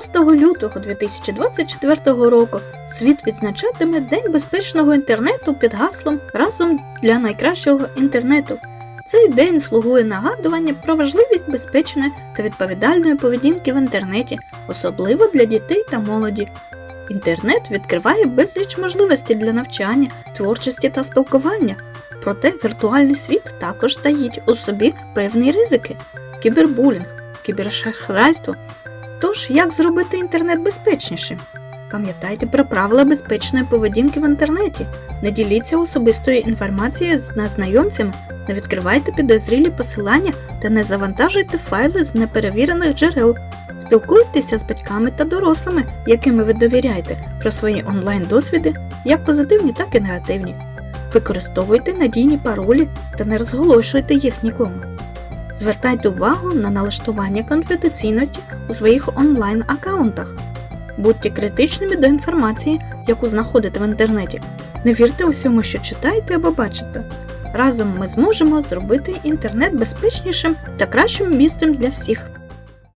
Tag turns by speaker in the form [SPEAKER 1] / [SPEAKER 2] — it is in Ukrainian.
[SPEAKER 1] 6 лютого 2024 року світ відзначатиме День безпечного інтернету під гаслом Разом для найкращого інтернету. Цей день слугує нагадування про важливість безпечної та відповідальної поведінки в інтернеті, особливо для дітей та молоді. Інтернет відкриває безліч можливостей для навчання, творчості та спілкування. Проте віртуальний світ також таїть у собі певні ризики: кібербулінг, кібершахрайство. Тож, як зробити інтернет безпечнішим? Пам'ятайте про правила безпечної поведінки в інтернеті. Не діліться особистою інформацією з незнайомцями, не відкривайте підозрілі посилання та не завантажуйте файли з неперевірених джерел. Спілкуйтеся з батьками та дорослими, якими ви довіряєте, про свої онлайн-досвіди, як позитивні, так і негативні. Використовуйте надійні паролі та не розголошуйте їх нікому. Звертайте увагу на налаштування конфіденційності у своїх онлайн-аккаунтах. Будьте критичними до інформації, яку знаходите в інтернеті. Не вірте усьому, що читаєте або бачите. Разом ми зможемо зробити інтернет безпечнішим та кращим місцем для всіх.